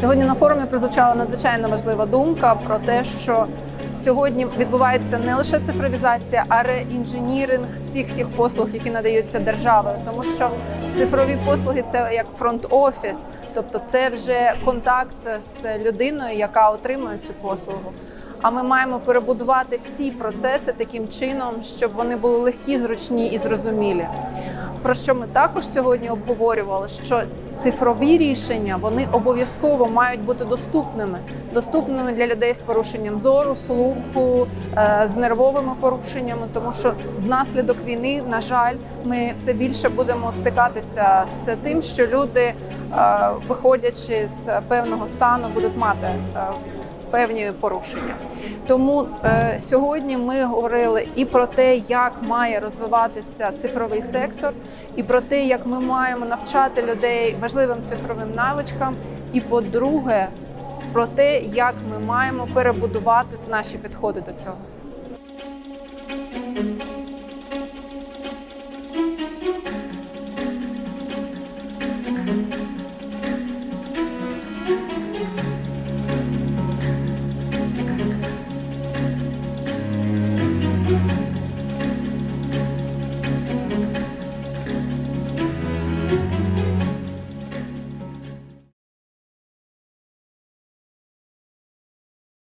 Сьогодні на форумі прозвучала надзвичайно важлива думка про те, що сьогодні відбувається не лише цифровізація, а реінженіринг всіх тих послуг, які надаються державою, тому що цифрові послуги це як фронт-офіс, тобто це вже контакт з людиною, яка отримує цю послугу. А ми маємо перебудувати всі процеси таким чином, щоб вони були легкі, зручні і зрозумілі. Про що ми також сьогодні обговорювали, що цифрові рішення вони обов'язково мають бути доступними, доступними для людей з порушенням зору, слуху, е, з нервовими порушеннями, тому що внаслідок війни, на жаль, ми все більше будемо стикатися з тим, що люди, е, виходячи з певного стану, будуть мати. Певні порушення, тому е, сьогодні ми говорили і про те, як має розвиватися цифровий сектор, і про те, як ми маємо навчати людей важливим цифровим навичкам. І по-друге, про те, як ми маємо перебудувати наші підходи до цього.